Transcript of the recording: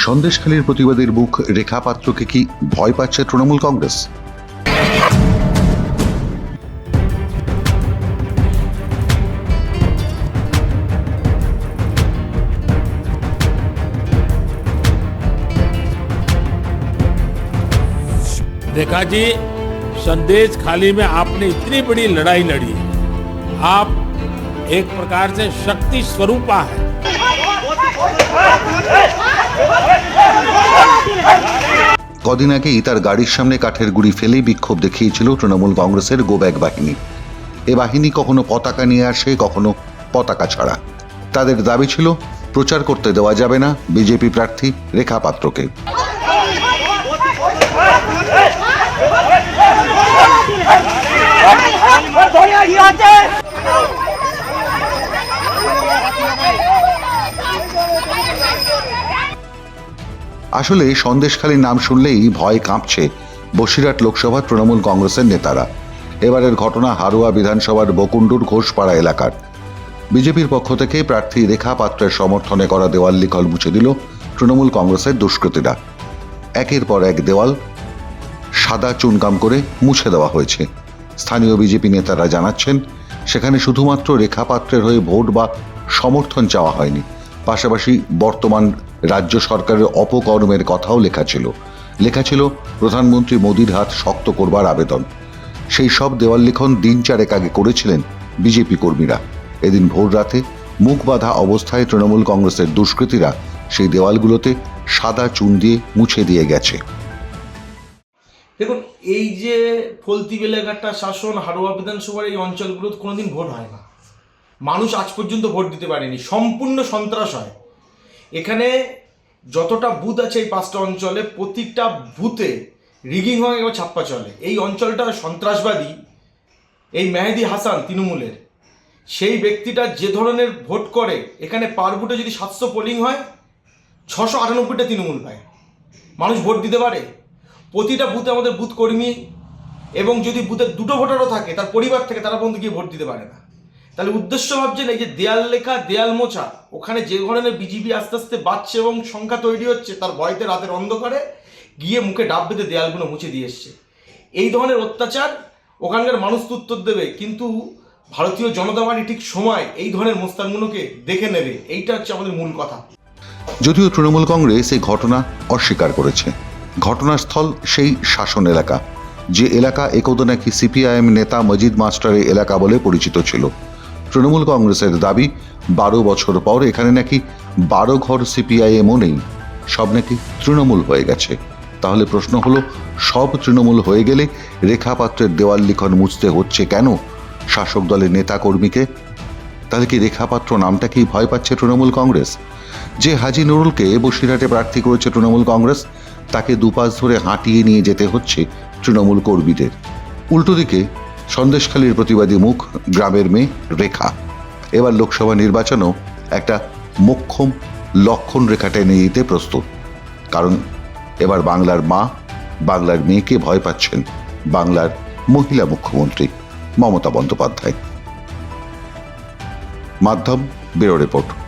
সন্দেশখালীর প্রতিবাদের মুখ রেখা পাত্রকে কি ভয় পাচ্ছে তৃণমূল কংগ্রেস रेखा जी संदेश खाली में आपने इतनी बड़ी लड़ाई लड़ी आप एक प्रकार से शक्ति स्वरूपा है কদিন আগেই তার গাড়ির সামনে কাঠের গুড়ি ফেলে বিক্ষোভ দেখিয়েছিল তৃণমূল কংগ্রেসের গোব্যাক বাহিনী। এ বাহিনী কখনো পতাকা নিয়ে আসে, কখনো পতাকা ছাড়া। তাদের দাবি ছিল, প্রচার করতে দেওয়া যাবে না বিজেপি প্রার্থী রেখা পাত্রকে। আসলে সন্দেশখালীর নাম শুনলেই ভয় কাঁপছে বসিরহাট লোকসভা তৃণমূল কংগ্রেসের নেতারা। এবারের ঘটনা হারুয়া বিধানসভার বকুণ্ডুর ঘোষপাড়া এলাকার। বিজেপির পক্ষ থেকে প্রার্থী রেখা পাত্রের সমর্থনে করা দেওয়াল লিখল মুছে দিল তৃণমূল কংগ্রেসের দুষ্কৃতীরা। একের পর এক দেওয়াল সাদা চুনকাম করে মুছে দেওয়া হয়েছে। স্থানীয় বিজেপি নেতারা জানাচ্ছেন, সেখানে শুধুমাত্র রেখা পাত্রের হয়ে ভোট বা সমর্থন চাওয়া হয়নি। পাশাপাশি বর্তমান রাজ্য সরকারের অপকর্মের কথাও লেখা ছিল। লেখা ছিল, প্রধানমন্ত্রী মোদীর হাত শক্ত করবার আবেদন। সেই সব দেওয়াল লিখন দিন চারেক আগে করেছিলেন বিজেপি কর্মীরা। এদিন ভোর রাতে মুখ বাঁধা অবস্থায় তৃণমূল কংগ্রেসের দুষ্কৃতীরা সেই দেওয়ালগুলোতে সাদা চুন দিয়ে মুছে দিয়ে গেছে। দেখুন, এই যে ফলতি এলাকাটা শাসন হারোয়া বিধানসভার এই অঞ্চলগুলোতে কোনোদিন ভোট হয় না। মানুষ আজ পর্যন্ত ভোট দিতে পারেনি। সম্পূর্ণ সন্ত্রাস হয়। এখানে যতটা বুথ আছে এই পাঁচটা অঞ্চলে প্রতিটা বুথে রিগিং হয় এবং ছাপ্পা চলে। এই অঞ্চলটা সন্ত্রাসবাদী, এই মেহেদি হাসান তৃণমূলের, সেই ব্যক্তিটা যে ধরনের ভোট করে, এখানে পার বুথে যদি সাতশো পোলিং হয়, ছশো আটানব্বইটা তৃণমূল পায়। মানুষ ভোট দিতে পারে। প্রতিটা বুথে আমাদের বুথ কর্মী এবং যদি বুথের দুটো ভোটারও থাকে, তার পরিবার থেকে তারা পর্যন্ত গিয়ে ভোট দিতে পারে না। তাহলে উদ্দেশ্য ভাবছেন এই যে দেয়াল লেখা, দেয়াল মোছা, ওখানে যে ধরনের বিজেপি আস্তে আস্তে বাড়ছে এবং সংখ্যা তৈরি হচ্ছে, তার ভয়তে রাতের অন্ধকারে গিয়ে মুখে ডাব বেঁধে দেয়ালগুলো মুছে দিয়ে এসছে। এই ধরনের অত্যাচার ওখানকার মানুষ তো উত্তর দেবে, কিন্তু ভারতীয় জনতা পার্টি ঠিক সময় এই ধরনের মোস্তানগুলোকে দেখে নেবে। এইটা হচ্ছে আমাদের মূল কথা। যদিও তৃণমূল কংগ্রেস এই ঘটনা অস্বীকার করেছে। ঘটনাস্থল সেই শাসন এলাকা, যে এলাকা একদা নাকি সিপিআইএম নেতা মজিদ মাস্টারের এলাকা বলে পরিচিত ছিল। তৃণমূল কংগ্রেসের দাবি, বারো বছর পর এখানে নাকি বারো ঘর সিপিআইএমও নেই। সব নাকি তৃণমূল হয়ে গেছে। তাহলে প্রশ্ন হলো, সব তৃণমূল হয়ে গেলে রেখা পাত্রের দেওয়াল লিখন মুছতে হচ্ছে কেন? শাসক দলের নেতাকর্মীকে? তাহলে কি রেখাপাত্র নামটা কি ভয় পাচ্ছে তৃণমূল কংগ্রেস? যে হাজি নুরুলকে বসিরহাটে প্রার্থী করেছে তৃণমূল কংগ্রেস, তাকে দুপাশ ধরে হাঁটিয়ে নিয়ে যেতে হচ্ছে তৃণমূল কর্মীদের। উল্টো দিকে সন্দেশখালীর প্রতিবাদী মুখ গ্রামের মেয়ে রেখা। এবার লোকসভা নির্বাচনও একটা মোক্ষম লক্ষণ রেখা টেনে দিতে প্রস্তুত। কারণ এবার বাংলার মা, বাংলার মেয়েকে ভয় পাচ্ছেন বাংলার মহিলা মুখ্যমন্ত্রী মমতা বন্দ্যোপাধ্যায়। মাধ্যম ব্যুরো রিপোর্ট।